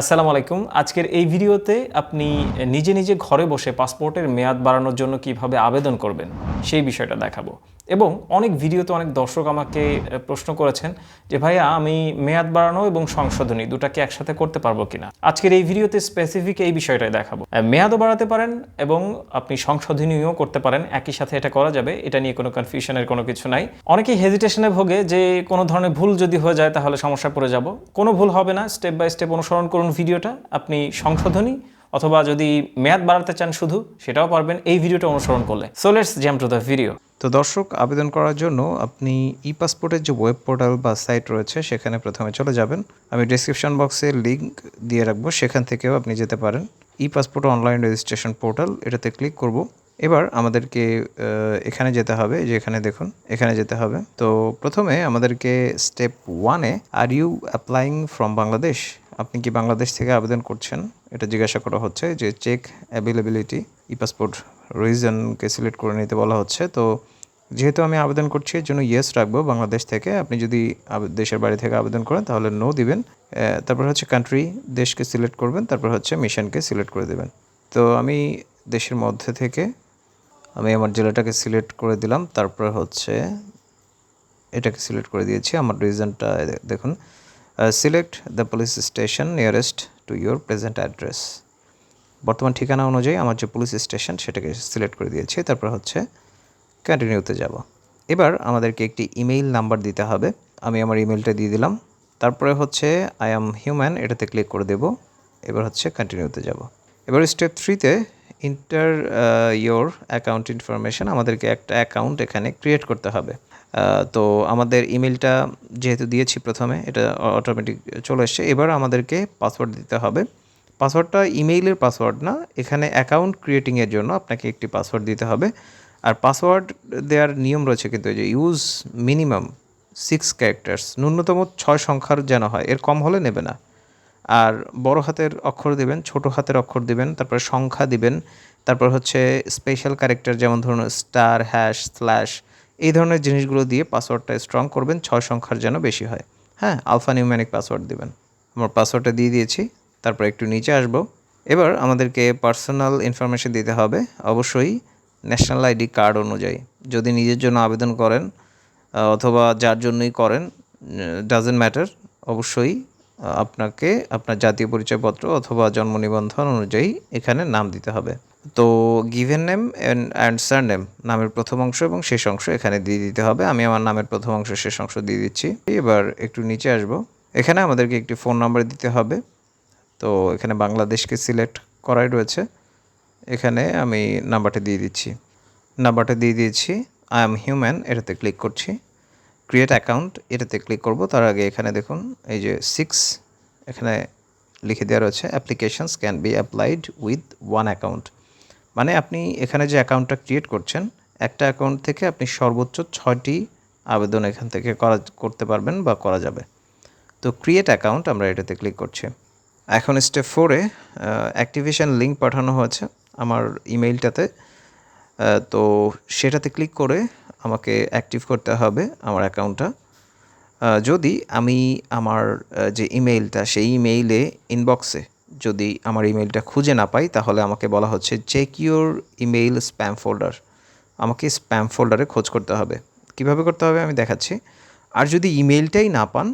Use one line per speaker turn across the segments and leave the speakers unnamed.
আসসালামু আলাইকুম। আজকের এই ভিডিওতে আপনি নিজে নিজে ঘরে বসে পাসপোর্টের মেয়াদ বাড়ানোর জন্য কীভাবে আবেদন করবেন সেই বিষয়টা দেখাবো। এবং অনেক ভিডিওতে অনেক দর্শক আমাকে প্রশ্ন করেছেন যে, ভাইয়া, আমি মেয়াদ বাড়ানো এবং সংশোধনী দুটাকে একসাথে করতে পারব কিনা? আজকের এই ভিডিওতে স্পেসিফিক এই বিষয়টাই দেখাবো। মেয়াদও বাড়াতে পারেন এবং আপনি সংশোধনীও করতে পারেন। একই সাথে এটা করা যাবে, এটা নিয়ে কোনো কনফিউশনের কোনো কিছু নাই। অনেকেই হেজিটেশনে ভোগে যে, কোনো ধরনের ভুল যদি হয়ে যায় তাহলে সমস্যা পড়ে যাব। কোনো ভুল হবে না স্টেপ বাই স্টেপ অনুসরণ করুন। ভিডিওটা। আপনি সংশোধনী অথবা যদি মেয়াদ বাড়াতে চান শুধু, সেটাও পারবেন এই ভিডিওটা অনুসরণ করলে। So let's jump to the video
তো দর্শক, আবেদন করার জন্য আপনি ই পাসপোর্টের যে ওয়েব পোর্টাল বা সাইট রয়েছে, সেখানে প্রথমে চলে যাবেন। আমি ডেসক্রিপশন বক্সে লিঙ্ক দিয়ে রাখব, সেখান থেকেও আপনি যেতে পারেন। E passport online registration portal এটাতে ক্লিক করব। এবার আমাদেরকে এখানে যেতে হবে যে এখানে দেখুন, এখানে যেতে হবে। তো প্রথমে আমাদেরকে স্টেপ ওয়ানে are you applying from Bangladesh আপনি কি বাংলাদেশ থেকে আবেদন করছেন? এটা জিজ্ঞাসা করা হচ্ছে যে চেক অ্যাভেলেবিলিটি ই পাসপোর্ট রিজনকে সিলেক্ট করে নিতে বলা হচ্ছে। তো যেহেতু আমি আবেদন করছি, এর জন্য ইয়েস রাখব বাংলাদেশ থেকে। আপনি যদি দেশের বাড়ি থেকে আবেদন করেন, তাহলে নো দিবেন। তারপর হচ্ছে কান্ট্রি দেশকে সিলেক্ট করবেন, তারপর হচ্ছে মিশনকে সিলেক্ট করে দেবেন। তো আমি দেশের মধ্যে থেকে, আমি আমার জেলাটাকে সিলেক্ট করে দিলাম, তারপরে হচ্ছে এটাকে সিলেক্ট করে দিয়েছি। আমার রিজনটা দেখুন select the police station nearest to your present address বর্তমান ঠিকানা অনুযায়ী আমার যে পুলিশ স্টেশন সেটাকে সিলেক্ট করে দিয়েছি, তারপর হচ্ছে কন্টিনিউতে যাব। এবার আমাদেরকে একটি ইমেইল নাম্বার দিতে হবে। আমি আমার ইমেলটা দিয়ে দিলাম। তারপরে হচ্ছে আই অ্যাম হিউম্যান এটাতে ক্লিক করে দেব। এবার হচ্ছে কন্টিনিউতে যাব। এবার স্টেপ থ্রিতে ইন্টার ইয়োর অ্যাকাউন্ট ইনফরমেশন আমাদেরকে একটা অ্যাকাউন্ট এখানে ক্রিয়েট করতে হবে। তো আমাদের ইমেলটা যেহেতু দিয়েছি প্রথমে, এটা অটোমেটিক চলে এসছে। এবার আমাদেরকে পাসওয়ার্ড দিতে হবে। পাসওয়ার্ডটা ইমেইলের পাসওয়ার্ড না, এখানে অ্যাকাউন্ট ক্রিয়েটিংয়ের জন্য আপনাকে একটি পাসওয়ার্ড দিতে হবে। আর পাসওয়ার্ড দেওয়ার নিয়ম রয়েছে কিন্তু যে ইউজ মিনিমাম সিক্স ক্যারেক্টার্স ন্যূনতম ছয় সংখ্যার যেন হয়, এর কম হলে নেবে না। আর বড় হাতের অক্ষর দিবেন, ছোট হাতের অক্ষর দিবেন, তারপর সংখ্যা দিবেন, তারপর হচ্ছে স্পেশাল ক্যারেক্টার যেমন ধরুন স্টার হ্যাশ স্ল্যাশ এই ধরনের জিনিসগুলো দিয়ে পাসওয়ার্ডটা স্ট্রং করবেন, ছয় সংখ্যার যেন বেশি হয়। হ্যাঁ আলফা নিউম্যানিক পাসওয়ার্ড দেবেন। আমার পাসওয়ার্ডটা দিয়ে দিয়েছি, তারপর একটু নিচে আসব। এবার আমাদেরকে পার্সোনাল ইনফরমেশন দিতে হবে। অবশ্যই ন্যাশনাল আইডি কার্ড অনুযায়ী। যদি নিজের জন্য আবেদন করেন অথবা যার জন্যই করেন ডাজেন্ট ম্যাটার অবশ্যই আপনাকে আপনার জাতীয় পরিচয়পত্র অথবা জন্ম নিবন্ধন অনুযায়ী এখানে নাম দিতে হবে। তো given name and surname নামের প্রথম অংশ এবং শেষ অংশ এখানে দিয়ে দিতে হবে। আমি আমার নামের প্রথম অংশ, শেষ অংশ দিয়ে দিচ্ছি। এবার একটু নিচে আসব। এখানে আমাদেরকে একটি ফোন নাম্বার দিতে হবে। তো এখানে বাংলাদেশকে সিলেক্ট করাই রয়েছে। এখানে আমি নাম্বারটা দিয়ে দিচ্ছি। নাম্বারটা দিয়ে দিয়েছি আই এম হিউম্যান এটাতে ক্লিক করছি। ক্রিয়েট অ্যাকাউন্ট এটাতে ক্লিক করব। তার আগে এখানে দেখুন, এই যে সিক্স এখানে লিখে দেওয়া রয়েছে applications can be applied with one account মানে আপনি এখানে যে অ্যাকাউন্টটা ক্রিয়েট করছেন, একটা অ্যাকাউন্ট থেকে আপনি সর্বোচ্চ ছয়টি আবেদন এখান থেকে করা, করতে পারবেন বা করা যাবে। তো ক্রিয়েট অ্যাকাউন্ট আমরা এটাতে ক্লিক করছি। এখন স্টেপ ফোরে অ্যাক্টিভেশন লিঙ্ক পাঠানো হয়েছে আমার ইমেইলটাতে তো সেটাতে ক্লিক করে আমাকে অ্যাক্টিভ করতে হবে আমার অ্যাকাউন্টটা যদি আমি আমার যে ইমেইলটা সেই ইমেইলে ইনবক্সে যদি আমার ইমেলটা খুঁজে না পাই, তাহলে আমাকে বলা হচ্ছে check your email spam folder আমাকে স্প্যাম ফোল্ডারে খোঁজ করতে হবে। কীভাবে করতে হবে? আমি দেখাচ্ছি। আর যদি ইমেইলটাই না পান,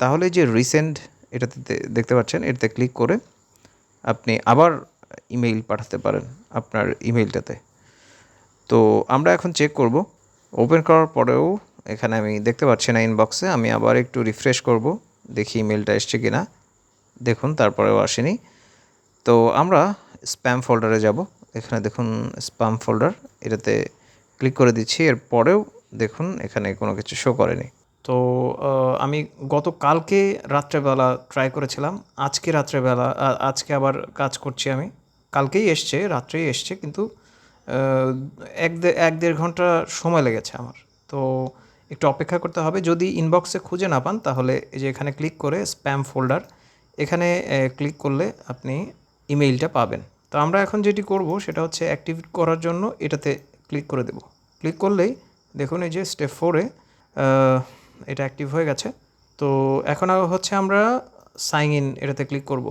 তাহলে যে রিসেন্ট এটাতে দেখতে পাচ্ছেন, এটাতে ক্লিক করে আপনি আবার ইমেইল পাঠাতে পারেন আপনার ইমেইলটাতে তো আমরা এখন চেক করব। ওপেন করার পরেও এখানে আমি দেখতে পাচ্ছি না ইনবক্সে আমি আবার একটু রিফ্রেশ করব, দেখি ইমেলটা এসছে কি না দেখুন, তারপরেও আসেনি। তো আমরা স্প্যাম ফোল্ডারে যাব। এখানে দেখুন স্প্যাম ফোল্ডার এটাতে ক্লিক করে দিচ্ছি। এরপরেও দেখুন, এখানে কোনো কিছু শো করেনি।
তো আমি গত কালকে রাত্রেবেলা ট্রাই করেছিলাম। আজকে রাত্রেবেলা আজকে আবার কাজ করছি আমি। কালকেই এসছে, রাত্রেই এসছে, কিন্তু এক এক দেড় ঘণ্টা সময় লেগেছে আমার। তো একটু অপেক্ষা করতে হবে। যদি ইনবক্সে খুঁজে না পান, তাহলে এই যে এখানে ক্লিক করে স্প্যাম ফোল্ডার এখানে ক্লিক করলে আপনি ইমেইলটা পাবেন। তো আমরা এখন যেটি করব, সেটা হচ্ছে অ্যাক্টিভ করার জন্য এটাতে ক্লিক করে দেব। ক্লিক করলেই দেখুন এই যে স্টেপ ফোরে এটা অ্যাক্টিভ হয়ে গেছে। তো এখন হচ্ছে আমরা সাইন ইন এটাতে ক্লিক করব।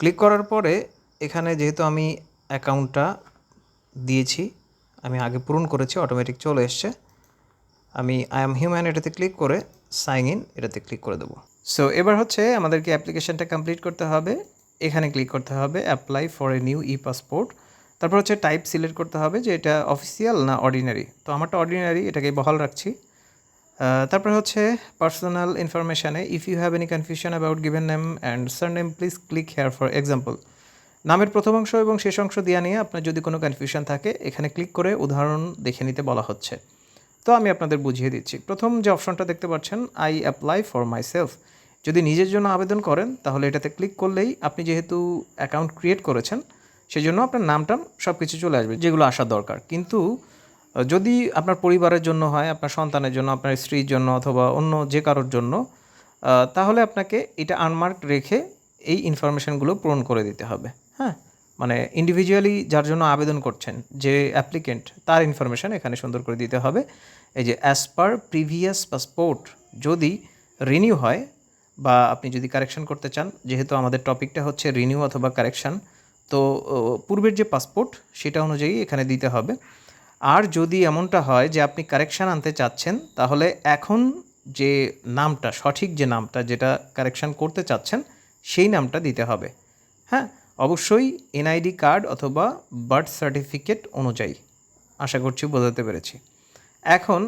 ক্লিক করার পরে এখানে যেহেতু আমি অ্যাকাউন্টটা দিয়েছি, আমি আগে পূরণ করেছি অটোমেটিক চলে এসছে, আমি আই এম হিউম্যান এটাতে ক্লিক করে সাইন ইন এটাতে ক্লিক করে দেবো। সো এবার হচ্ছে আমাদেরকে অ্যাপ্লিকেশনটা কমপ্লিট করতে হবে। এখানে ক্লিক করতে হবে apply for a new E passport তারপর হচ্ছে টাইপ সিলেক্ট করতে হবে যে এটা অফিসিয়াল না অর্ডিনারি তো আমারটা অর্ডিনারি এটাকে বহাল রাখছি। তারপর হচ্ছে personal ইনফরমেশানে if you have any confusion about given name and surname please click here for example নামের প্রথম অংশ এবং শেষ অংশ দেওয়া নিয়ে আপনার যদি কোনো কনফিউশন থাকে, এখানে ক্লিক করে উদাহরণ দেখে নিতে বলা হচ্ছে। তো আমি আপনাদের বুঝিয়ে দিচ্ছি। প্রথম যে অপশনটা দেখতে পাচ্ছেন I apply for myself যদি নিজের জন্য আবেদন করেন, তাহলে এটাতে ক্লিক করলেই আপনি যেহেতু অ্যাকাউন্ট ক্রিয়েট করেছেন সেই জন্য আপনার নামটা সব কিছু চলে আসবে, যেগুলো আসা দরকার। কিন্তু যদি আপনার পরিবারের জন্য হয়, আপনার সন্তানের জন্য, আপনার স্ত্রীর জন্য অথবা অন্য যে কারোর জন্য তাহলে আপনাকে এটা আনমার্ক রেখে এই ইনফরমেশনগুলো পূরণ করে দিতে হবে। হ্যাঁ? মানে ইন্ডিভিজুয়ালি যার জন্য আবেদন করছেন, যে অ্যাপ্লিকেন্ট তার ইনফরমেশন এখানে সুন্দর করে দিতে হবে। এই যে অ্যাজ পার প্রিভিয়াস পাসপোর্ট যদি রিনিউ হয় বা আপনি যদি কারেকশন করতে চান, যেহেতু আমাদের টপিকটা হচ্ছে রিনিউ অথবা কারেকশন তো পূর্বের যে পাসপোর্ট সেটা অনুযায়ী এখানে দিতে হবে। আর যদি এমনটা হয় যে আপনি কারেকশান আনতে চাচ্ছেন, তাহলে এখন যে নামটা, সঠিক যে নামটা, যেটা কারেকশান করতে চাচ্ছেন, সেই নামটা দিতে হবে। হ্যাঁ অবশ্যই এনআইডি কার্ড অথবা বার্থ সার্টিফিকেট অনুযায়ী। আশা করছি বোঝাতে পেরেছি। এখন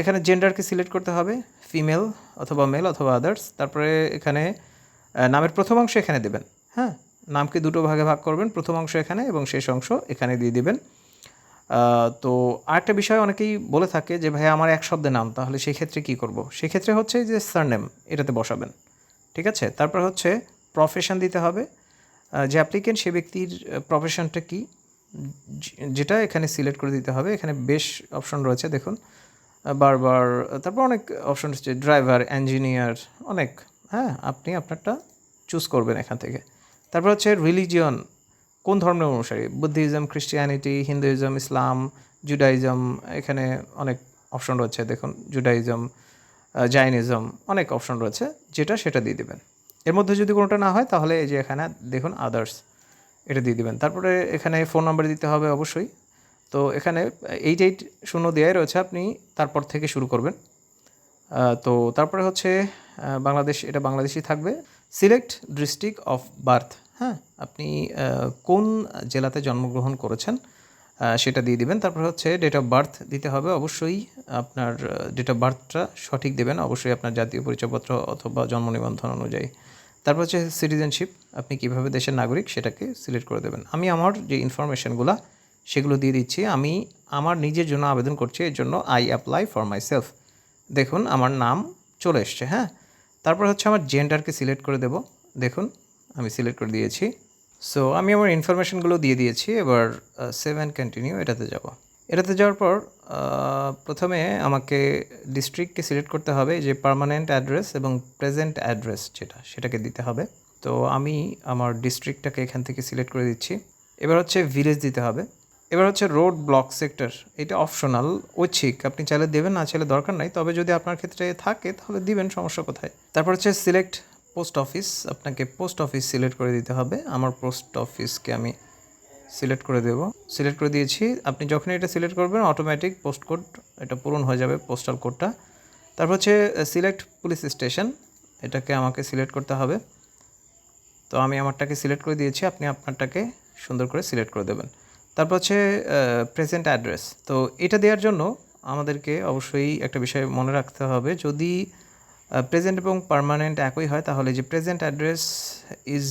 এখানে জেন্ডারকে সিলেক্ট করতে হবে ফিমেল অথবা মেল অথবা আদার্স তারপরে এখানে নামের প্রথম অংশ এখানে দেবেন হ্যাঁ? নামকে দুটো ভাগে ভাগ করবেন, প্রথম অংশ এখানে এবং শেষ অংশ এখানে দিয়ে দিবেন। তো আরেকটা বিষয় অনেকেই বলে থাকে যে ভাই আমার এক শব্দে নাম, তাহলে সেই ক্ষেত্রে কী করব? সেক্ষেত্রে হচ্ছে যে সারনেম এটাতে বসাবেন, ঠিক আছে? তারপর হচ্ছে প্রফেশন দিতে হবে। যে অ্যাপ্লিকেন্ট সে ব্যক্তির প্রফেশনটা কী? যেটা এখানে সিলেক্ট করে দিতে হবে, এখানে বেশ অপশন রয়েছে, দেখুন। বারবার তারপর অনেক অপশন রয়েছে ড্রাইভার ইঞ্জিনিয়ার অনেক হ্যাঁ আপনি আপনারটা চুজ করবেন এখান থেকে। তারপর হচ্ছে রিলিজিয়ন কোন ধর্মের অনুসারী? বুদ্ধিজম খ্রিস্টিয়ানিটি হিন্দুইজম ইসলাম জুডাইজম এখানে অনেক অপশন রয়েছে, দেখুন জুডাইজম জাইনিজম অনেক অপশন রয়েছে, যেটা সেটা দিয়ে দেবেন। এর মধ্যে যদি কোনোটা না হয়, তাহলে এই যে এখানে, দেখুন আদার্স এটা দিয়ে দিবেন। তারপরে এখানে ফোন নাম্বার দিতে হবে অবশ্যই। তো এখানে এইট এইট শূন্য দেওয়াই রয়েছে, আপনি তারপর থেকে শুরু করবেন। তো তারপরে হচ্ছে বাংলাদেশ, এটা বাংলাদেশি থাকবে। সিলেক্ট ডিস্ট্রিক্ট অফ বার্থ হ্যাঁ? আপনি কোন জেলাতে জন্মগ্রহণ করেছেন সেটা দিয়ে দিবেন। তারপরে হচ্ছে ডেট অফ বার্থ দিতে হবে। অবশ্যই আপনার ডেট অফ বার্থটা সঠিক দেবেন। অবশ্যই আপনার জাতীয় পরিচয়পত্র অথবা জন্ম নিবন্ধন অনুযায়ী। তারপর হচ্ছে সিটিজেনশিপ আপনি কীভাবে দেশের নাগরিক সেটাকে সিলেক্ট করে দেবেন। আমি আমার যে ইনফরমেশনগুলো সেগুলো দিয়ে দিচ্ছি। আমি আমার নিজের জন্য আবেদন করছি, এর জন্য I apply for myself দেখুন, আমার নাম চলে এসছে হ্যাঁ? তারপর হচ্ছে আমার জেন্ডারকে সিলেক্ট করে দেব। দেখুন, আমি সিলেক্ট করে দিয়েছি। সো আমি আমার ইনফরমেশনগুলো দিয়ে দিয়েছি। এবার সেভেন কন্টিনিউ এটাতে যাব। এটাতে যাওয়ার পর প্রথমে আমাকে ডিস্ট্রিক্টকে সিলেক্ট করতে হবে যে পার্মানেন্ট অ্যাড্রেস এবং প্রেজেন্ট অ্যাড্রেস যেটা, সেটাকে দিতে হবে। তো আমি আমার ডিস্ট্রিক্টটাকে এখান থেকে সিলেক্ট করে দিচ্ছি। এবার হচ্ছে ভিলেজ দিতে হবে। এবার হচ্ছে রোড ব্লক সেক্টর এটা অপশনাল ঐচ্ছিক। আপনি চাইলে দেবেন, না চাইলে দরকার নাই। তবে যদি আপনার ক্ষেত্রে থাকে, তাহলে দিবেন, সমস্যা কোথায়? তারপর হচ্ছে সিলেক্ট পোস্ট অফিস আপনাকে পোস্ট অফিস সিলেক্ট করে দিতে হবে। আমার পোস্ট অফিসকে আমি সিলেক্ট করে দেব। সিলেক্ট করে দিয়েছি। আপনি যখনই এটা সিলেক্ট করবেন অটোমেটিক পোস্ট কোড এটা পূরণ হয়ে যাবে পোস্টাল কোডটা তারপর হচ্ছে সিলেক্ট পুলিশ স্টেশন এটাকে আমাকে সিলেক্ট করতে হবে। তো আমি আমারটাকে সিলেক্ট করে দিয়েছি, আপনি আপনারটাকে সুন্দর করে সিলেক্ট করে দেবেন। তারপর হচ্ছে প্রেজেন্ট অ্যাড্রেস তো এটা দেওয়ার জন্য আমাদেরকে অবশ্যই একটা বিষয় মনে রাখতে হবে। যদি প্রেজেন্ট এবং পারমানেন্ট একই হয়, তাহলে যে present address is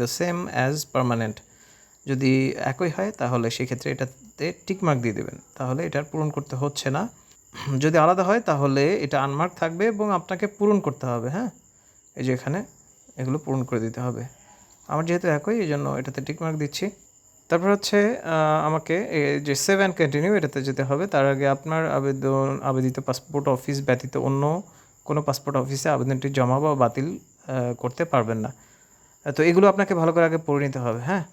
the same as permanent যদি একই হয়, তাহলে সেক্ষেত্রে এটাতে টিকমার্ক দিয়ে দেবেন। তাহলে এটার পূরণ করতে হচ্ছে না। যদি আলাদা হয়, তাহলে এটা আনমার্ক থাকবে এবং আপনাকে পূরণ করতে হবে হ্যাঁ? এই যে এখানে এগুলো পূরণ করে দিতে হবে। আমার যেহেতু একই, এই জন্য এটাতে টিকমার্ক দিচ্ছি। তারপর হচ্ছে আমাকে যে সেভ অ্যান্ড কন্টিনিউ এটাতে যেতে হবে। তার আগে আপনার আবেদন, আবেদিত পাসপোর্ট অফিস ব্যতীত অন্য কোনো পাসপোর্ট অফিসে আবেদনটি জমা বা বাতিল করতে পারবেন না। তো এগুলো আপনাকে ভালো করে আগে পড়ে নিতে হবে হ্যাঁ?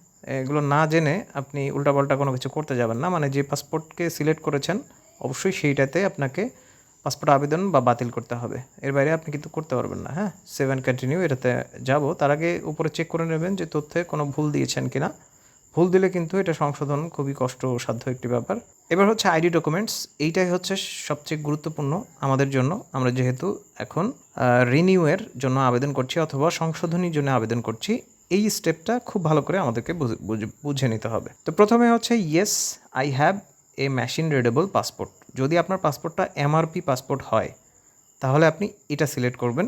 এগুলো না জেনে আপনি উল্টাপাল্টা কোনো কিছু করতে যাবেন না। মানে যে পাসপোর্টকে সিলেক্ট করেছেন, অবশ্যই সেইটাতে আপনাকে পাসপোর্ট আবেদন বা বাতিল করতে হবে। এর বাইরে আপনি কিন্তু করতে পারবেন না হ্যাঁ? সেভেন কন্টিনিউ, এটাতে যাব। তার আগে উপরে চেক করে নেবেন যে তথ্যে কোনো ভুল দিয়েছেন কিনা। ভুল দিলে কিন্তু এটা সংশোধন খুবই কষ্টসাধ্য একটি ব্যাপার। এবার হচ্ছে আইডি ডকুমেন্টস, এইটাই হচ্ছে সবচেয়ে গুরুত্বপূর্ণ আমাদের জন্য। আমরা যেহেতু এখন রিনিউয়ের জন্য আবেদন করছি অথবা সংশোধনীর জন্য আবেদন করছি। এই স্টেপটা খুব ভালো করে আমাদেরকে বুঝে- নিতে হবে। তো প্রথমে হচ্ছে yes I have a machine readable passport যদি আপনার পাসপোর্টটা এমআরপি পাসপোর্ট হয়, তাহলে আপনি এটা সিলেক্ট করবেন।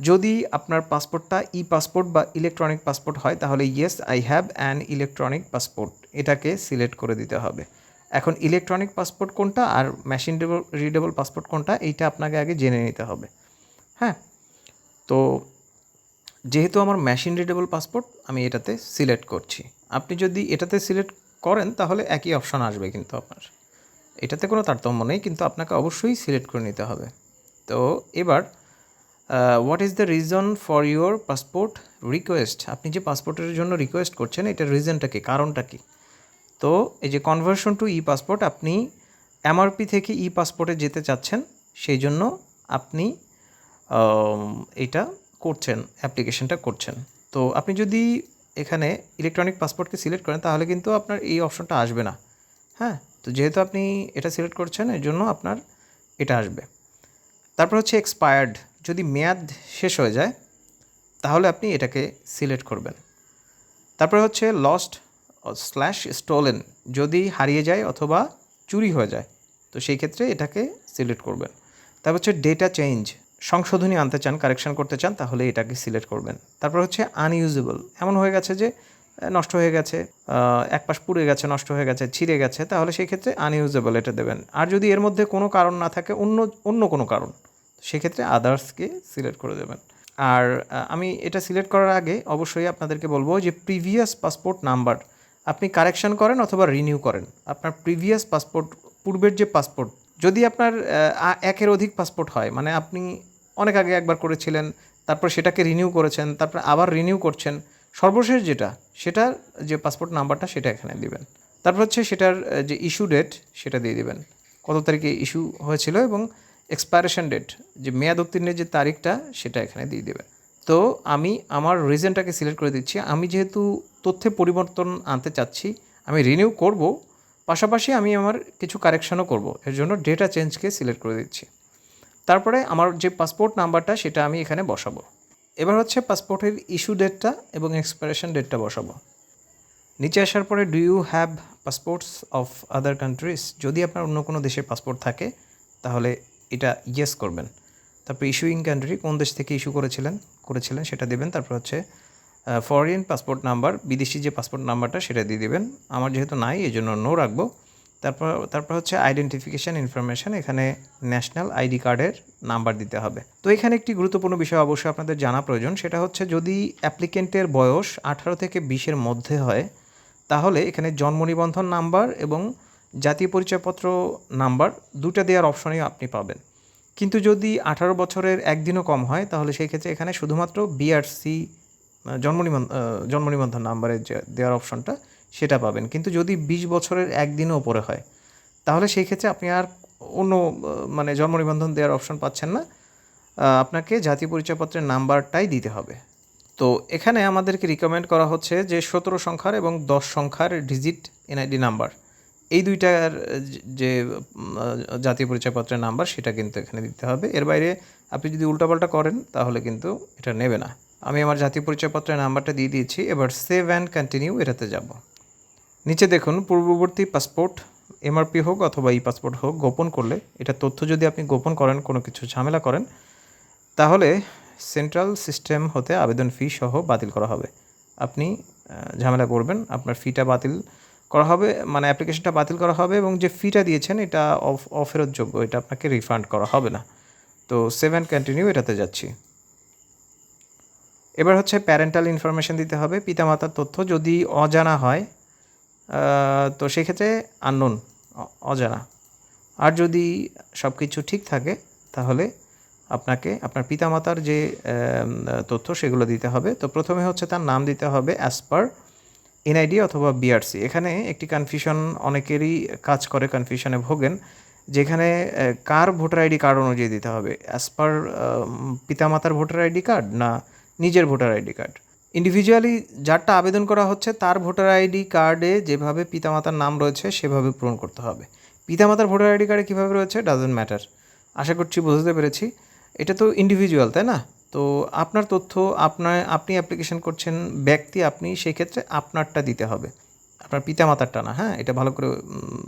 যদি আপনার পাসপোর্টটা ই পাসপোর্ট বা ইলেকট্রনিক পাসপোর্ট হয়, তাহলে yes I have an electronic passport এটাকে সিলেক্ট করে দিতে হবে। এখন ইলেকট্রনিক পাসপোর্ট কোনটা আর মেশিন রিডেবল পাসপোর্ট কোনটা, এইটা আপনাকে আগে জেনে নিতে হবে। হ্যাঁ? তো যেহেতু আমার মেশিন রিডেবল পাসপোর্ট আমি এটাতে সিলেক্ট করছি। আপনি যদি এটাতে সিলেক্ট করেন, তাহলে একই অপশন আসবে কিন্তু আপনার। এটাতে কোনো তারতম্য নেই, কিন্তু আপনাকে অবশ্যই সিলেক্ট করে নিতে হবে। তো এবার what is the reason for your passport request আপনি যে পাসপোর্টের জন্য রিকোয়েস্ট করছেন, এটার রিজনটা কি? কারণটা কি? তো এই যে কনভার্সন টু ই পাসপোর্ট আপনি এমআরপি থেকে ই পাসপোর্টে যেতে চাচ্ছেন, সেই জন্য আপনি এটা করছেন, অ্যাপ্লিকেশনটা করছেন। তো আপনি যদি এখানে ইলেকট্রনিক পাসপোর্টকে সিলেক্ট করেন, তাহলে কিন্তু আপনার এই অপশনটা আসবে না। হ্যাঁ? তো যেহেতু আপনি এটা সিলেক্ট করছেন, এর জন্য আপনার এটা আসবে। তারপর হচ্ছে এক্সপায়ার্ড যদি মেয়াদ শেষ হয়ে যায়, তাহলে আপনি এটাকে সিলেক্ট করবেন। তারপরে হচ্ছে লস্ট স্ল্যাশ স্টোলেন যদি হারিয়ে যায় অথবা চুরি হয়ে যায়, তো সেই ক্ষেত্রে এটাকে সিলেক্ট করবেন। তারপর হচ্ছে ডেটা চেঞ্জ সংশোধনী আনতে চান কারেকশন করতে চান, তাহলে এটাকে সিলেক্ট করবেন। তারপর হচ্ছে আনইউজেবল এমন হয়ে গেছে যে নষ্ট হয়ে গেছে এক পাশ পুড়ে গেছে, নষ্ট হয়ে গেছে, ছিঁড়ে গেছে, তাহলে সেই ক্ষেত্রে আনইউজেবল এটা দেবেন। আর যদি এর মধ্যে কোনো কারণ না থাকে, অন্য অন্য কোনো কারণ, সেক্ষেত্রে আদার্সকে সিলেক্ট করে দেবেন। আর আমি এটা সিলেক্ট করার আগে অবশ্যই আপনাদেরকে বলব যে প্রিভিয়াস পাসপোর্ট নাম্বার আপনি কারেকশন করেন অথবা রিনিউ করেন। আপনার প্রিভিয়াস পাসপোর্ট পূর্বের যে পাসপোর্ট যদি আপনার একের অধিক পাসপোর্ট হয় মানে আপনি অনেক আগে একবার করেছিলেন, তারপর সেটাকে রিনিউ করেছেন, তারপর আবার রিনিউ করছেন। সর্বশেষ যেটা, সেটার যে পাসপোর্ট নাম্বারটা সেটা এখানে দিবেন। তারপর হচ্ছে সেটার যে ইস্যু ডেট সেটা দিয়ে দিবেন। কত তারিখে ইস্যু হয়েছিল এবং এক্সপায়ারেশন ডেট যে মেয়াদ উত্তীর্ণের যে তারিখটা, সেটা এখানে দিয়ে দেবেন। তো আমি আমার রিজনটাকে সিলেক্ট করে দিচ্ছি। আমি যেহেতু তথ্যে পরিবর্তন আনতে চাচ্ছি, আমি রিনিউ করব, পাশাপাশি আমি আমার কিছু কারেকশনও করব। এর জন্য ডেটা চেঞ্জকে সিলেক্ট করে দিচ্ছি। তারপরে আমার যে পাসপোর্ট নাম্বারটা সেটা আমি এখানে বসাবো। এবার হচ্ছে পাসপোর্টের ইস্যু ডেটটা এবং এক্সপায়ারেশন ডেটটা বসাবো। নিচে আসার পরে do you have passports of other countries যদি আপনার অন্য কোনো দেশের পাসপোর্ট থাকে, তাহলে এটা ইয়েস করবেন। তারপর ইস্যুইং কান্ট্রি কোন দেশ থেকে ইস্যু করেছিলেন করেছিলেন সেটা দেবেন। তারপর হচ্ছে ফরেন পাসপোর্ট নাম্বার বিদেশি যে পাসপোর্ট নাম্বারটা সেটা দিয়ে দেবেন। আমার যেহেতু নাই এই জন্য নো রাখব। তারপর তারপর হচ্ছে আইডেন্টিফিকেশান ইনফরমেশান এখানে ন্যাশনাল আইডি কার্ডের নাম্বার দিতে হবে। তো এখানে একটি গুরুত্বপূর্ণ বিষয় অবশ্যই আপনাদের জানা প্রয়োজন, সেটা হচ্ছে যদি অ্যাপ্লিকেন্টের বয়স আঠারো থেকে বিশের মধ্যে হয়, তাহলে এখানে জন্ম নিবন্ধন নাম্বার এবং জাতীয় পরিচয়পত্র নাম্বার দুটা দেওয়ার অপশনই আপনি পাবেন। কিন্তু যদি আঠারো বছরের একদিনও কম হয়, তাহলে সেই ক্ষেত্রে এখানে শুধুমাত্র বিআরসি জন্ম নিবন্ধন জন্ম নিবন্ধন নাম্বারের যে, দেওয়ার অপশনটা সেটা পাবেন। কিন্তু যদি বিশ বছরের একদিনও ওপরে হয়, তাহলে সেই ক্ষেত্রে আপনি আর অন্য মানে জন্ম নিবন্ধন দেওয়ার অপশন পাচ্ছেন না। আপনাকে জাতীয় পরিচয়পত্রের নাম্বারটাই দিতে হবে। তো এখানে আমাদেরকে রিকমেন্ড করা হচ্ছে যে সতেরো সংখ্যার এবং দশ সংখ্যার ডিজিট এনআইডি নাম্বার এই দুইটার যে- জাতীয় পরিচয়পত্রের নাম্বার সেটা কিন্তু এখানে দিতে হবে। এর বাইরে আপনি যদি উল্টাপাল্টা করেন, তাহলে কিন্তু এটা নেবে না। আমি আমার জাতীয় পরিচয়পত্রের নাম্বারটা দিয়ে দিয়েছি, এবার সেভ অ্যান্ড কন্টিনিউ এটাতে যাব। নিচে দেখুন, পূর্ববর্তী পাসপোর্ট, এমআরপি হোক অথবা ই পাসপোর্ট হোক, গোপন করলে, এটা তথ্য যদি আপনি গোপন করেন, কোনো কিছু ঝামেলা করেন, তাহলে সেন্ট্রাল সিস্টেম হতে আবেদন ফি সহ বাতিল করা হবে। আপনি ঝামেলা করবেন, আপনার ফিটা বাতিল করা হবে মানে অ্যাপ্লিকেশনটা বাতিল করা হবে এবং যে ফিটা দিয়েছেন, এটা অফ অফেরতযোগ্য এটা আপনাকে রিফান্ড করা হবে না। তো সেভেন কন্টিনিউ এটাতে যাচ্ছি। এবার হচ্ছে প্যারেন্টাল ইনফরমেশন দিতে হবে, পিতামাতার তথ্য যদি অজানা হয় তো সেক্ষেত্রে আননোন অজানা। আর যদি সব কিছু ঠিক থাকে, তাহলে আপনাকে, আপনার পিতামাতার যে তথ্য সেগুলো দিতে হবে। তো প্রথমে হচ্ছে তার নাম দিতে হবে অ্যাজ পার এনআইডি অথবা বিআরসি এখানে একটি কনফিউশন অনেকেরই কাজ করে কনফিউশনে ভোগেন। যেখানে কার ভোটার আইডি কার্ড অনুযায়ী দিতে হবে? অ্যাজ পার পিতামাতার ভোটার আইডি কার্ড না নিজের ভোটার আইডি কার্ড ইন্ডিভিজুয়ালি যারটা আবেদন করা হচ্ছে, তার ভোটার আইডি কার্ডে যেভাবে পিতামাতার নাম রয়েছে, সেভাবে পূরণ করতে হবে। পিতামাতার ভোটার আইডি কার্ডে কীভাবে রয়েছে ডাজেন্ট ম্যাটার আশা করছি বুঝতে পেরেছি। এটা তো ইন্ডিভিজুয়াল তাই না? তো আপনার তথ্য, আপনার, আপনি অ্যাপ্লিকেশন করছেন, ব্যক্তি আপনি সেই ক্ষেত্রে আপনারটা দিতে হবে। আপনার পিতামাতারটা না হ্যাঁ? এটা ভালো করে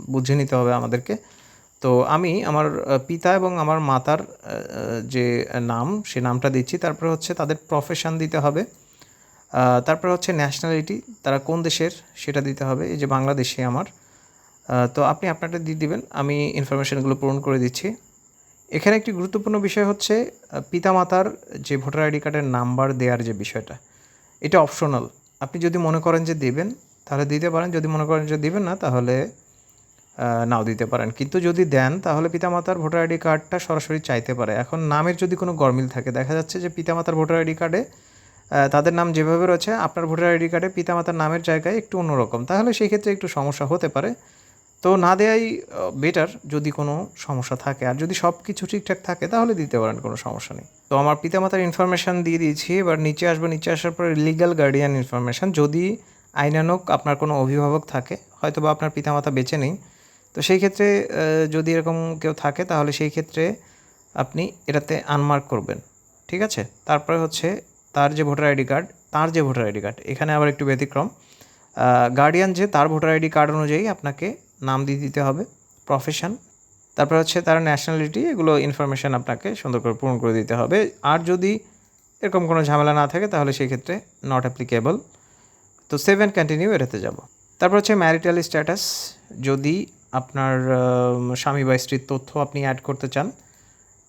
বুঝে নিতে হবে আমাদেরকে। তো আমি আমার পিতা এবং আমার মাতার যে নাম, সে নামটা দিচ্ছি। তারপরে হচ্ছে তাদের প্রফেশন দিতে হবে। তারপরে হচ্ছে ন্যাশনালিটি তারা কোন দেশের সেটা দিতে হবে, এই যে বাংলাদেশে আমার। তো আপনি আপনারটা দিয়ে দিবেন, আমি ইনফরমেশনগুলো পূরণ করে দিচ্ছি। এখানে একটি গুরুত্বপূর্ণ বিষয় হচ্ছে পিতামাতার যে ভোটার আইডি কার্ডের নাম্বার দেওয়ার যে বিষয়টা, এটা অপশনাল আপনি যদি মনে করেন যে দেবেন, তাহলে দিতে পারেন, যদি মনে করেন যে দিবেন না, তাহলে নাও দিতে পারেন। কিন্তু যদি দেন, তাহলে পিতামাতার ভোটার আইডি কার্ডটা সরাসরি চাইতে পারে। এখন নামের যদি কোনো গরমিল থাকে, দেখা যাচ্ছে যে পিতামাতার ভোটার আইডি কার্ডে তাদের নাম যেভাবে রয়েছে, আপনার ভোটার আইডি কার্ডে পিতামাতার নামের জায়গায় একটু অন্যরকম। তাহলে সেই ক্ষেত্রে একটু সমস্যা হতে পারে। তো না দেয়াই বেটার যদি কোনো সমস্যা থাকে। আর যদি সব কিছু ঠিকঠাক থাকে, তাহলে দিতে পারেন, কোনো সমস্যা নেই। তো আমার পিতামাতার ইনফরমেশান দিয়ে দিয়েছি, এবার নিচে আসব, নিচে আসার পরে লিগাল গার্ডিয়ান ইনফরমেশান যদি আইনানুক আপনার কোনো অভিভাবক থাকে হয়তো বা আপনার পিতামাতা বেঁচে নেই। তো সেই ক্ষেত্রে যদি এরকম কেউ থাকে, তাহলে সেই ক্ষেত্রে আপনি এটাতে আনমার্ক করবেন। ঠিক আছে? তারপরে হচ্ছে তার যে ভোটার আইডি কার্ড, তার যে ভোটার আইডি কার্ড, এখানে আবার একটু ব্যতিক্রম। গার্ডিয়ান যে তার ভোটার আইডি কার্ড অনুযায়ী আপনাকে নাম দিয়ে দিতে হবে প্রফেশন তারপর হচ্ছে তার ন্যাশনালিটি এগুলো ইনফরমেশান আপনাকে সুন্দর করে পূরণ করে দিতে হবে। আর যদি এরকম কোনো ঝামেলা না থাকে, তাহলে সেই ক্ষেত্রে নট অ্যাপ্লিকেবল তো সেভ অ্যান্ড কন্টিনিউ এটাতে যাব। তারপর হচ্ছে ম্যারিটাল স্ট্যাটাস যদি আপনার স্বামী বা স্ত্রীর তথ্য আপনি অ্যাড করতে চান,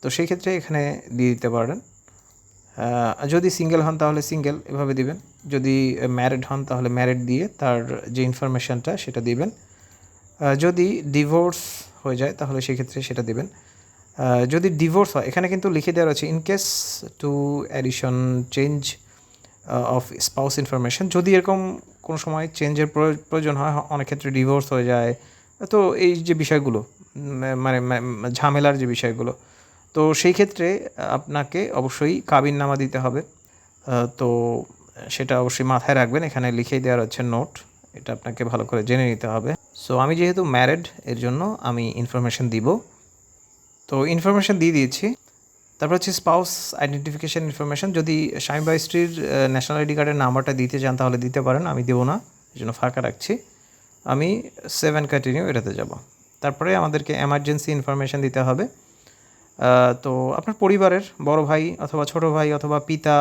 তো সেই ক্ষেত্রে এখানে দিয়ে দিতে পারেন। যদি সিঙ্গেল হন তাহলে সিঙ্গেল এভাবে দিবেন। যদি ম্যারিড হন তাহলে ম্যারিড দিয়ে তার যে ইনফরমেশানটা সেটা দিবেন। যদি ডিভোর্স হয়ে যায় তাহলে সেক্ষেত্রে সেটা দিবেন। যদি ডিভোর্স হয়, এখানে কিন্তু লিখে দেওয়া রয়েছে in case to addition change of spouse information যদি এরকম কোনো সময় চেঞ্জের প্রয়োজন হয় অনেক ক্ষেত্রে ডিভোর্স হয়ে যায়। তো এই যে বিষয়গুলো মানে ঝামেলার যে বিষয়গুলো তো সেই ক্ষেত্রে, আপনাকে অবশ্যই কাবিননামা দিতে হবে। তো সেটা অবশ্যই মাথায় রাখবেন। এখানে লিখেই দেওয়া হচ্ছে নোট এটা আপনাকে ভালো করে জেনে নিতে হবে। সো আমি যেহেতু ম্যারেড এর জন্য আমি ইনফরমেশন দিব। তো ইনফরমেশন দিয়ে দিয়েছি। তারপর হচ্ছে স্পাউস আইডেন্টিফিকেশন ইনফরমেশন যদি স্বামী বা স্ত্রীর ন্যাশনাল আইডি কার্ডের নাম্বারটা দিতে চান, তাহলে দিতে পারেন। আমি দেবো না। এই জন্য ফাঁকা রাখছি। আমি সেভেন কন্টিনিউ এটাতে যাব। তারপরে আমাদেরকে এমার্জেন্সি ইনফরমেশন দিতে হবে। তো আপনার পরিবারের বড় ভাই অথবা ছোট ভাই অথবা পিতা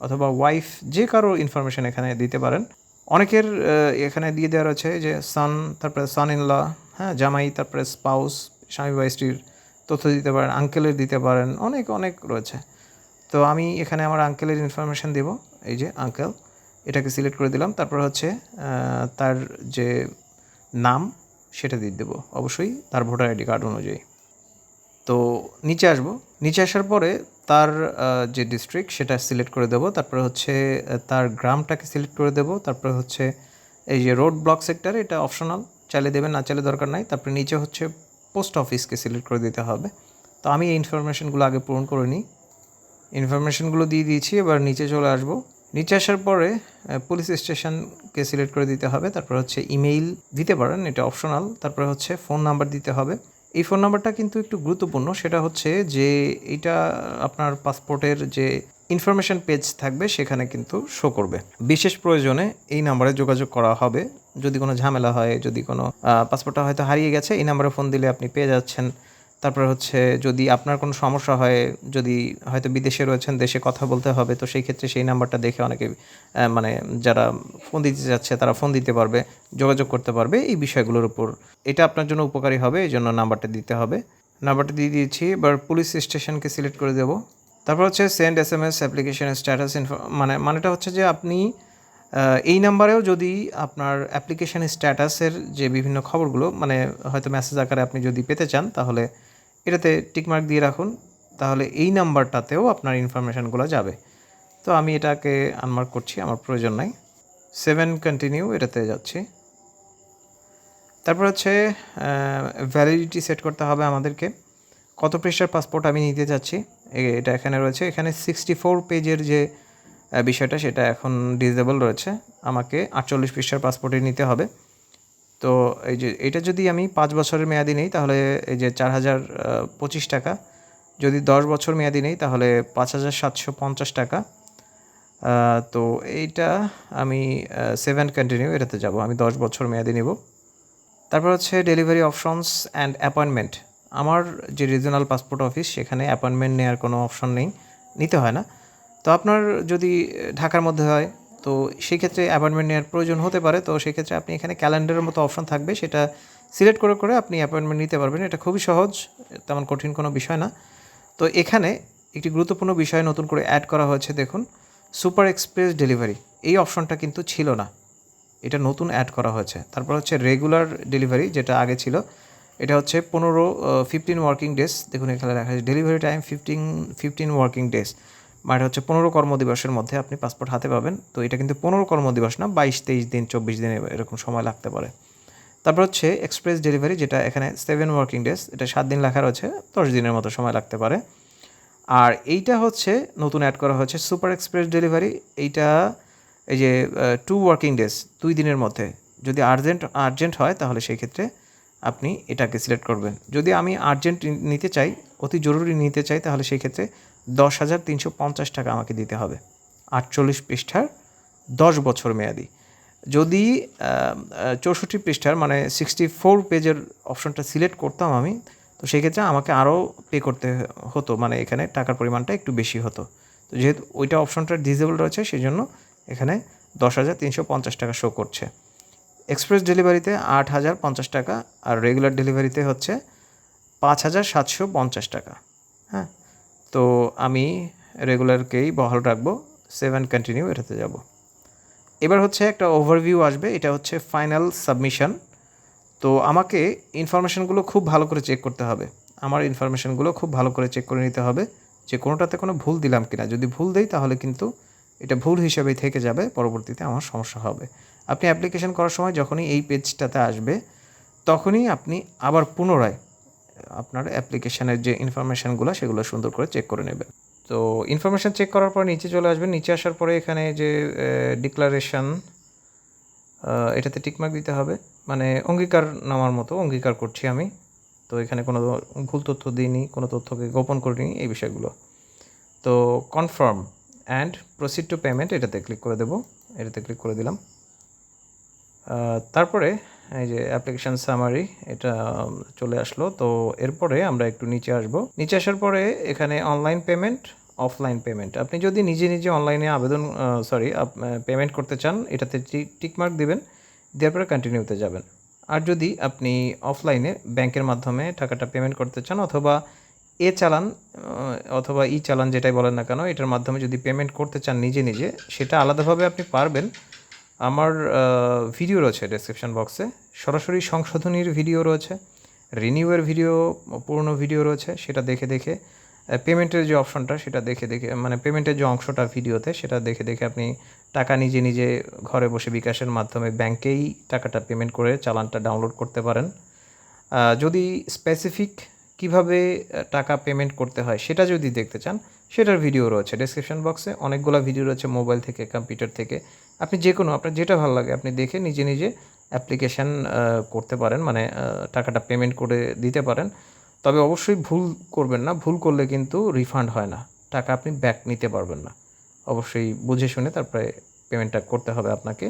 অথবা ওয়াইফ যে কারও ইনফরমেশন এখানে দিতে পারেন। অনেকের এখানে দিয়ে দেওয়া রয়েছে যে সান তারপরে সান ইন হ্যাঁ জামাই, তারপরে স্পাউস স্বামী বা স্ত্রীর তথ্য দিতে পারেন আঙ্কেলের দিতে পারেন, অনেক অনেক রয়েছে। তো আমি এখানে আমার আঙ্কেলের ইনফরমেশন দেব, এই যে আঙ্কেল এটাকে সিলেক্ট করে দিলাম। তারপর হচ্ছে তার যে নাম, সেটা দিয়ে দেবো। অবশ্যই তার ভোটার আইডি কার্ড অনুযায়ী। তো নিচে আসব। নিচে আসার পরে তার যে ডিস্ট্রিক্ট সেটা সিলেক্ট করে দেবো। তারপরে হচ্ছে তার গ্রামটাকে সিলেক্ট করে দেবো। তারপরে হচ্ছে, এই যে রোড ব্লক সেক্টর এটা অপশনাল চাইলে দেবেন, না চাইলে দরকার নাই। তারপরে নিচে হচ্ছে পোস্ট অফিসকে সিলেক্ট করে দিতে হবে। তো আমি এই ইনফরমেশনগুলো আগে পূরণ করে নিই। ইনফরমেশনগুলো দিয়ে দিয়েছি, এবার নিচে চলে আসব। নিচে আসার পরে পুলিশ স্টেশনকে সিলেক্ট করে দিতে হবে। তারপর হচ্ছে ইমেইল দিতে পারেন, এটা অপশনাল তারপরে হচ্ছে ফোন নাম্বার দিতে হবে। এই ফোন নাম্বারটা কিন্তু একটু গুরুত্বপূর্ণ। সেটা হচ্ছে যে এটা আপনার পাসপোর্টের যে ইনফরমেশন পেজ থাকবে, সেখানে কিন্তু শো করবে। বিশেষ প্রয়োজনে এই নাম্বারে যোগাযোগ করা হবে। যদি কোনো ঝামেলা হয়, যদি কোনো পাসপোর্টটা হয়তো হারিয়ে গেছে, এই নাম্বারে ফোন দিলে আপনি পেয়ে যাচ্ছেন। তারপরে হচ্ছে যদি আপনার কোনো সমস্যা হয়, যদি হয়তো বিদেশে রয়েছেন, দেশে কথা বলতে হবে, তো সেই ক্ষেত্রে সেই নাম্বারটা দেখে অনেকে মানে যারা ফোন দিতে যাচ্ছে তারা ফোন দিতে পারবে, যোগাযোগ করতে পারবে এই বিষয়গুলোর উপর। এটা আপনার জন্য উপকারী হবে, এই জন্য নাম্বারটা দিতে হবে। নাম্বারটা দিয়ে দিয়েছি, এবার পুলিশ স্টেশনকে সিলেক্ট করে দেবো। তারপর হচ্ছে send S M S, application, status মানে মানেটা হচ্ছে যে আপনি এই নাম্বারেও যদি আপনার অ্যাপ্লিকেশন স্ট্যাটাসের যে বিভিন্ন খবরগুলো মানে হয়তো মেসেজ আকারে আপনি যদি পেতে চান, তাহলে এটাতে টিকমার্ক দিয়ে রাখুন, তাহলে এই নাম্বারটাতেও আপনার ইনফরমেশানগুলো যাবে। তো আমি এটাকে আনমার্ক করছি, আমার প্রয়োজন নাই। সেভেন কন্টিনিউ এটাতে যাচ্ছি। তারপর হচ্ছে ভ্যালিডিটি সেট করতে হবে আমাদেরকে। কত পৃষ্ঠার পাসপোর্ট আমি নিতে চাচ্ছি? এটা এখানে রয়েছে। এখানে সিক্সটি ফোর পেজের যে বিষয়টা, সেটা এখন ডিজেবল রয়েছে। আমাকে আটচল্লিশ পৃষ্ঠার পাসপোর্টে নিতে হবে। তো এই যে, এটা যদি আমি পাঁচ বছরের মেয়াদি নেই, তাহলে এই যে চার হাজার পঁচিশ টাকা। যদি দশ বছর মেয়াদি নেই, তাহলে পাঁচ হাজার সাতশো পঞ্চাশ টাকা। তো এইটা আমি সেভেন কন্টিনিউ এটাতে যাব। আমি দশ বছর মেয়াদি নেব। তারপর হচ্ছে ডেলিভারি অপশনস অ্যান্ড অ্যাপয়েন্টমেন্ট আমার যে রিজনাল পাসপোর্ট অফিস সেখানে অ্যাপয়েন্টমেন্ট নেওয়ার কোনো অপশন নেই। নিতে হয় না। তো আপনার যদি ঢাকার মধ্যে হয় তো সেই ক্ষেত্রে অ্যাপয়েন্টমেন্ট নেওয়ার প্রয়োজন হতে পারে। তো সেক্ষেত্রে আপনি এখানে ক্যালেন্ডারের মতো অপশন থাকবে। সেটা সিলেক্ট করে করে আপনি অ্যাপয়েন্টমেন্ট নিতে পারবেন। এটা খুবই সহজ, তেমন কঠিন কোনো বিষয় না। তো এখানে একটি গুরুত্বপূর্ণ বিষয় নতুন করে অ্যাড করা হয়েছে, দেখুন। সুপার এক্সপ্রেস ডেলিভারি এই অপশনটা কিন্তু ছিল না। এটা নতুন অ্যাড করা হয়েছে। তারপর হচ্ছে রেগুলার ডেলিভারি যেটা আগে ছিল। এটা হচ্ছে পনেরো ফিফটিন ওয়ার্কিং ডেজ দেখুন এখানে লেখা আছে delivery time fifteen fifteen working days মানে হচ্ছে পনেরো কর্মদিবসের মধ্যে আপনি পাসপোর্ট হাতে পাবেন। তো এটা কিন্তু পনেরো কর্মদিবস না, বাইশ, তেইশ দিন, চব্বিশ দিন এরকম সময় লাগতে পারে। তারপর হচ্ছে এক্সপ্রেস ডেলিভারি যেটা এখানে সেভেন ওয়ার্কিং ডেজ এটা সাত দিন লেখা রয়েছে, দশ দিনের মতো সময় লাগতে পারে। আর এইটা হচ্ছে নতুন অ্যাড করা হচ্ছে সুপার এক্সপ্রেস ডেলিভারি এইটা এই যে টু ওয়ার্কিং ডেজ দুই দিনের মধ্যে। যদি আর্জেন্ট আর্জেন্ট হয় তাহলে সেই ক্ষেত্রে আপনি এটাকে সিলেক্ট করবেন। যদি আমি আর্জেন্ট নিতে চাই অতি জরুরি নিতে চাই, তাহলে সেই ক্ষেত্রে দশ হাজার তিনশো পঞ্চাশ টাকা আমাকে দিতে হবে। আটচল্লিশ পৃষ্ঠার দশ বছর মেয়াদি। যদি চৌষট্টি পৃষ্ঠার মানে সিক্সটি ফোর পেজের অপশনটা সিলেক্ট করতাম আমি, তো সেক্ষেত্রে আমাকে আরও পে করতে হতো মানে এখানে টাকার পরিমাণটা একটু বেশি হতো। তো যেহেতু ওইটা অপশনটা ডিজেবল রয়েছে সেই জন্য এখানে দশ হাজার তিনশো পঞ্চাশ টাকা শো করছে। এক্সপ্রেস ডেলিভারিতে আট হাজার পঞ্চাশ টাকা আর রেগুলার ডেলিভারিতে হচ্ছে পাঁচ হাজার সাতশো পঞ্চাশ টাকা। হ্যাঁ তো আমি রেগুলারকেই বহাল রাখব সেভেন কন্টিনিউ এটাতে যাব। এবার হচ্ছে একটা ওভারভিউ আসবে, এটা হচ্ছে ফাইনাল সাবমিশন তো আমাকে ইনফরমেশনগুলো খুব ভালো করে চেক করতে হবে। আমার ইনফরমেশনগুলো খুব ভালো করে চেক করে নিতে হবে যে কোনোটাতে কোনো ভুল দিলাম কিনা। যদি ভুল দেই তাহলে কিন্তু এটা ভুল হিসেবেই থেকে যাবে, পরবর্তীতে আমার সমস্যা হবে। আপনি অ্যাপ্লিকেশন করার সময় যখনই এই পেজটাতে আসবে, তখনই আপনি আবার পুনরায় আপনার অ্যাপ্লিকেশনের যে ইনফরমেশানগুলো সেগুলো সুন্দর করে চেক করে নেবেন। তো ইনফরমেশান চেক করার পর নিচে চলে আসবেন। নিচে আসার পরে এখানে যে ডিক্লারেশন এটাতে টিকমার্ক দিতে হবে। মানে অঙ্গীকার নামার মতো অঙ্গীকার করছি আমি। তো এখানে কোনো ভুল তথ্য দিইনি, কোনো তথ্যকে গোপন করিনি এই বিষয়গুলো। তো confirm and proceed to payment এটাতে ক্লিক করে দেবো। এটাতে ক্লিক করে দিলাম। তারপরে এই যে অ্যাপ্লিকেশন সামারি এটা চলে আসলো। তো এরপরে আমরা একটু নিচে আসব। নিচে আসার পরে এখানে অনলাইন পেমেন্ট অফলাইন পেমেন্ট আপনি যদি নিজে নিজে অনলাইনে আবেদন সরি পেমেন্ট করতে চান, এটাতে টিকমার্ক দিবেন, দেওয়ার পরে কন্টিনিউতে যাবেন। আর যদি আপনি অফলাইনে ব্যাংকের মাধ্যমে টাকাটা পেমেন্ট করতে চান, অথবা এ চালান অথবা ই চালান যেটাই বলেন না কেন, এটার মাধ্যমে যদি পেমেন্ট করতে চান নিজে নিজে, সেটা আলাদাভাবে আপনি পারবেন। আমার ভিডিও রয়েছে ডেসক্রিপশন বক্সে সরাসরি সংশোধনীর ভিডিও রয়েছে রিনিউয়ের ভিডিও পুরনো ভিডিও রয়েছে, সেটা দেখে দেখে পেমেন্টের যে অপশনটা সেটা দেখে দেখে মানে পেমেন্টের যে অংশটা ভিডিওতে সেটা দেখে দেখে আপনি টাকা নিজে নিজে ঘরে বসে বিকাশের মাধ্যমে ব্যাংকেই টাকাটা পেমেন্ট করে চালানটা ডাউনলোড করতে পারেন। যদি স্পেসিফিক কীভাবে টাকা পেমেন্ট করতে হয়, সেটা যদি দেখতে চান সেটার ভিডিও রয়েছে ডেসক্রিপশন বক্সে অনেকগুলো ভিডিও রয়েছে মোবাইল থেকে কম্পিউটার থেকে। আপনি যে কোনো আপনার যেটা ভালো লাগে, আপনি দেখে নিজে নিজে অ্যাপ্লিকেশান করতে পারেন। মানে টাকাটা পেমেন্ট করে দিতে পারেন। তবে অবশ্যই ভুল করবেন না। ভুল করলে কিন্তু রিফান্ড হয় না। টাকা আপনি ব্যাক নিতে পারবেন না। অবশ্যই বুঝে শুনে তারপরে পেমেন্টটা করতে হবে আপনাকে।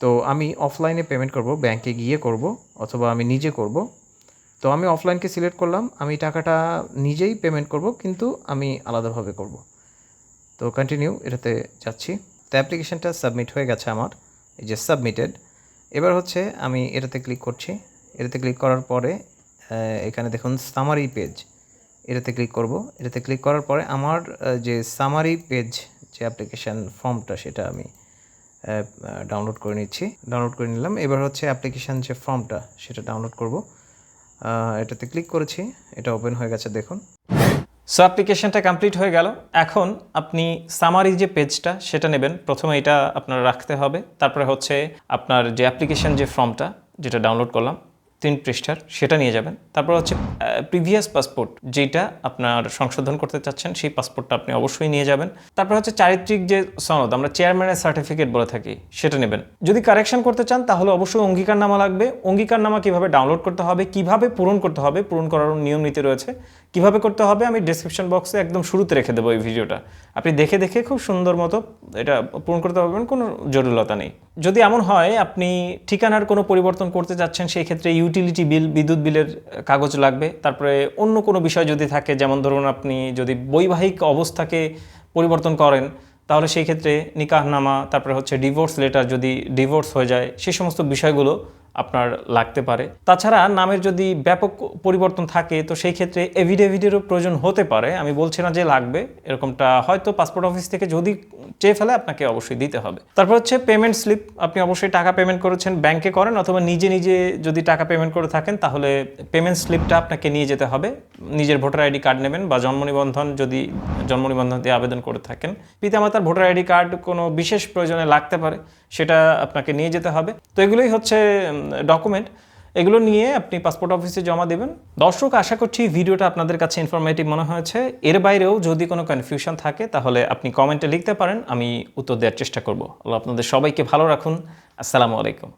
তো আমি অফলাইনে পেমেন্ট করব ব্যাংকে গিয়ে করব, অথবা আমি নিজে করব। তো আমি অফলাইনকে সিলেক্ট করলাম, আমি টাকাটা নিজেই পেমেন্ট করব, কিন্তু আমি আলাদাভাবে করব। তো কন্টিনিউ এটাতে যাচ্ছি। তো অ্যাপ্লিকেশনটা সাবমিট হয়ে গেছে আমার, এই যে সাবমিটেড এবার হচ্ছে আমি এটাতে ক্লিক করছি। এটাতে ক্লিক করার পরে এখানে দেখুন সামারি পেজ এটাতে ক্লিক করব। এটাতে ক্লিক করার পরে আমার যে সামারি পেজ যে অ্যাপ্লিকেশান ফর্মটা সেটা আমি ডাউনলোড করে নিচ্ছি। ডাউনলোড করে নিলাম। এবার হচ্ছে অ্যাপ্লিকেশান যে ফর্মটা সেটা ডাউনলোড করব। এটাতে ক্লিক করেছি, এটা ওপেন হয়ে গেছে, দেখুন।
সো অ্যাপ্লিকেশনটা কমপ্লিট হয়ে গেল। এখন আপনি সামারি যে পেজটা সেটা নেবেন। প্রথমে এটা আপনার রাখতে হবে। তারপরে হচ্ছে আপনার যে অ্যাপ্লিকেশন যে ফর্মটা যেটা ডাউনলোড করলাম তিন পৃষ্ঠার, সেটা নিয়ে যাবেন। তারপর হচ্ছে প্রিভিয়াস পাসপোর্ট যেটা আপনার সংশোধন করতে চাচ্ছেন, সেই পাসপোর্টটা আপনি অবশ্যই নিয়ে যাবেন। তারপর হচ্ছে চারিত্রিক যে সনদ, আমরা চেয়ারম্যানের সার্টিফিকেট বলে থাকি, সেটা নেবেন। যদি কারেকশন করতে চান, তাহলে অবশ্যই অঙ্গীকারনামা লাগবে। অঙ্গীকারনামা কীভাবে ডাউনলোড করতে হবে, কীভাবে পূরণ করতে হবে, পূরণ করার নিয়ম নীতি রয়েছে। কীভাবে করতে হবে আমি ডেসক্রিপশন বক্সে একদম শুরুতে রেখে দেবো এই ভিডিওটা। আপনি দেখে দেখে খুব সুন্দর মতো এটা পূরণ করতে পারবেন, কোনো জটিলতা নেই। যদি এমন হয়, আপনি ঠিকানার কোনো পরিবর্তন করতে চাচ্ছেন সেই ক্ষেত্রে ইউটিলিটি বিল বিদ্যুৎ বিলের কাগজ লাগবে। তারপরে অন্য কোনো বিষয় যদি থাকে, যেমন ধরুন আপনি যদি বৈবাহিক অবস্থাকে পরিবর্তন করেন, তাহলে সেই ক্ষেত্রে নিকাহনামা, তারপরে হচ্ছে ডিভোর্স লেটার যদি ডিভোর্স হয়ে যায় সেই সমস্ত বিষয়গুলো আপনার লাগতে পারে। তাছাড়া নামের যদি ব্যাপক পরিবর্তন থাকে, তো সেই ক্ষেত্রে এভিডেভিডেরও প্রয়োজন হতে পারে। আমি বলছি না যে লাগবে, এরকমটা হয়তো পাসপোর্ট অফিস থেকে যদি চেয়ে ফেলে, আপনাকে অবশ্যই দিতে হবে। তারপর হচ্ছে পেমেন্ট স্লিপ আপনি অবশ্যই টাকা পেমেন্ট করেছেন ব্যাংকে করেন, অথবা নিজে নিজে যদি টাকা পেমেন্ট করে থাকেন, তাহলে পেমেন্ট স্লিপটা আপনাকে নিয়ে যেতে হবে। নিজের ভোটার আইডি কার্ড নেবেন বা জন্ম নিবন্ধন যদি, জন্ম নিবন্ধন দিয়ে আবেদন করে থাকেন। পিতামাতার ভোটার আইডি কার্ড কোনো বিশেষ প্রয়োজনে লাগতে পারে, সেটা আপনাকে নিয়ে যেতে হবে। তো এগুলোই হচ্ছে ডকুমেন্ট এগুলো নিয়ে আপনি পাসপোর্ট অফিসে জমা দেবেন। দর্শক, আশা করছি ভিডিওটা আপনাদের কাছে ইনফরমেটিভ মনে হয়েছে। এর বাইরেও যদি কোনো কনফিউশন থাকে, তাহলে আপনি কমেন্টে লিখতে পারেন, আমি উত্তর দেওয়ার চেষ্টা করব। আপনাদের সবাইকে ভালো রাখুন। আসসালামু আলাইকুম।